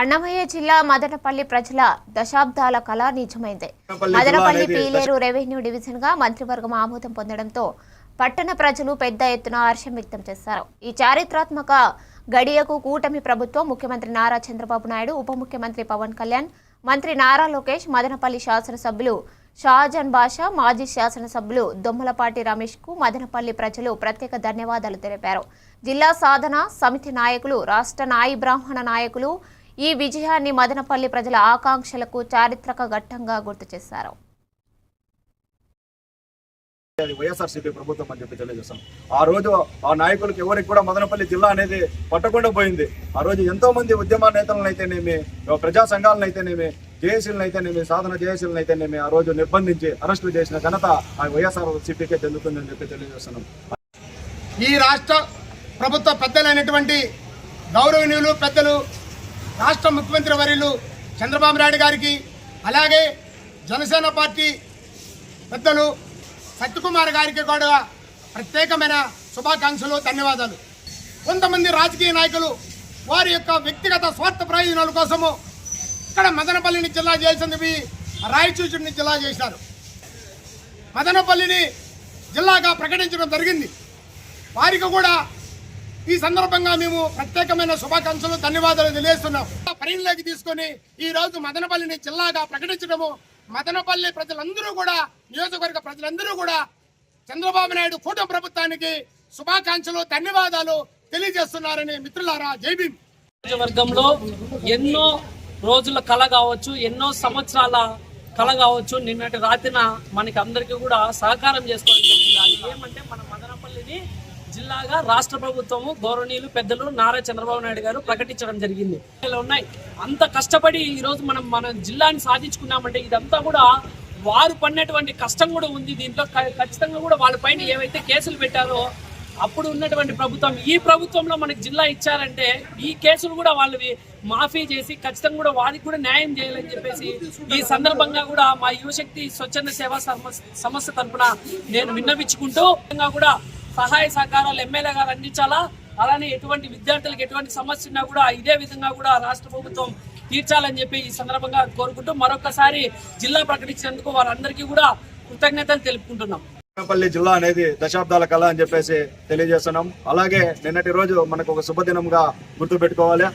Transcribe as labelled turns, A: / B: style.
A: అన్నమయ్య జిల్లా మదనపల్లి ప్రజల దశాబ్దాల కళ నిజమైంది
B: మదనపల్లి
A: పీలేరు రెవెన్యూ డివిజన్గా మంత్రివర్గం ఆమోదం పొందడంతో పట్టణ ప్రజలు పెద్ద ఎత్తున హర్షం వ్యక్తం చేశారు. ఈ చారిత్రాత్మక గడియకు కూటమి ప్రభుత్వం ముఖ్యమంత్రి నారా చంద్రబాబు నాయుడు ఉప ముఖ్యమంత్రి పవన్ కళ్యాణ్ మంత్రి నారా లోకేష్ మదనపల్లి శాసనసభ్యులు షాజన్ బాషా మాజీ శాసనసభ్యులు దొమ్మలపాటి రమేష్కు మదనపల్లి ప్రజలు ప్రత్యేక ధన్యవాదాలు తెలిపారు. జిల్లా సాధన సమితి నాయకులు రాష్ట్ర నాయి బ్రాహ్మణ నాయకులు ఈ విజయాన్ని మదనపల్లి ప్రజల ఆకాంక్షలకు చారిత్రక ఘట్టంగా గుర్తు చేశారు.
B: అది వైఎస్ఆర్సీపీ ప్రభుత్వం అని చెప్పి తెలియజేస్తాం ఆ రోజు ఆ నాయకులకు ఎవరికి కూడా మదనపల్లి జిల్లా అనేది పట్టకుండా పోయింది. ఆ రోజు ఎంతో మంది ఉద్యమ నేతలను అయితేనేమి ప్రజా సంఘాలను అయితేనేమి జేఏసీలను అయితేనేమి సాధన జేఏసీలను అయితేనేమి ఆ రోజు నిర్బంధించి అరెస్టులు చేసిన ఘనత ఆ వైఎస్ఆర్ సిపికే చెందుతుందని చెప్పి తెలియజేస్తున్నాం.
C: ఈ రాష్ట్ర ప్రభుత్వ పెద్దలైనటువంటి గౌరవనీయులు పెద్దలు రాష్ట్ర ముఖ్యమంత్రి వర్యులు చంద్రబాబు నాయుడు గారికి అలాగే జనసేన పార్టీ పెద్దలు సత్యకుమార్ గారికి కూడా ప్రత్యేకమైన శుభాకాంక్షలు ధన్యవాదాలు. కొంతమంది రాజకీయ నాయకులు వారి యొక్క వ్యక్తిగత స్వార్థ ప్రయోజనాల కోసము ఇక్కడ మదనపల్లిని జిల్లా చేసింది రాయచూచుడిని జిల్లా చేశారు మదనపల్లిని జిల్లాగా ప్రకటించడం జరిగింది. వారికి కూడా ఈ సందర్భంగా మేము ప్రత్యేకమైన శుభాకాంక్షలు ధన్యవాదాలు తెలియజేస్తున్నాం. పరిగణలోకి తీసుకొని ఈ రోజు మదనపల్లిని జిల్లాగా ప్రకటించడము మదనపల్లి ప్రజలందరూ కూడా నియోజకవర్గ ప్రజలందరూ కూడా చంద్రబాబు నాయుడు కూటమి ప్రభుత్వానికి శుభాకాంక్షలు ధన్యవాదాలు తెలియజేస్తున్నారని మిత్రులారా జైబీ వర్గంలో
D: నియోజకవర్గంలో ఎన్నో రోజుల కళ కావచ్చు ఎన్నో సంవత్సరాల కళ కావచ్చు నిన్నటి రాత్రిన మనకి అందరికీ కూడా సహకారం చేసుకోవడం ఏమంటే జిల్లాగా రాష్ట్ర ప్రభుత్వము గౌరవనీయులు పెద్దలు నారా చంద్రబాబు నాయుడు గారు ప్రకటించడం జరిగింది. ఇలా ఉన్నాయి. అంత కష్టపడి ఈ రోజు మనం మన జిల్లాని సాధించుకున్నామంటే ఇదంతా కూడా వారు పడినటువంటి కష్టం కూడా ఉంది. దీంట్లో క- ఖచ్చితంగా కూడా వాళ్ళ పైన ఏవైతే కేసులు పెట్టారో అప్పుడు ఉన్నటువంటి ప్రభుత్వం ఈ ప్రభుత్వంలో మనకి జిల్లా ఇచ్చారంటే ఈ కేసులు కూడా వాళ్ళవి మాఫీ చేసి ఖచ్చితంగా కూడా వారికి కూడా న్యాయం చేయాలని చెప్పేసి ఈ సందర్భంగా కూడా మా యువశక్తి స్వచ్ఛంద సేవా సమ- సంస్థ తరపున నేను విన్నవించుకుంటూ కూడా సహాయ సహకారాలు ఎమ్మెల్యే గారు అందించాలా? అలానే ఎటువంటి విద్యార్థులకు ఎటువంటి సమస్య ఉన్నా కూడా ఇదే విధంగా కూడా రాష్ట్ర ప్రభుత్వం తీర్చాలని చెప్పి ఈ సందర్భంగా కోరుకుంటూ మరొకసారి జిల్లా ప్రకటించినందుకు వారందరికీ కూడా కృతజ్ఞతలు తెలుపుకుంటున్నాం.
B: పల్లి జిల్లా అనేది దశాబ్దాల కళ అని చెప్పేసి తెలియజేస్తున్నాం. అలాగే నిన్నటి రోజు మనకు ఒక శుభదినంగా గుర్తు పెట్టుకోవాలి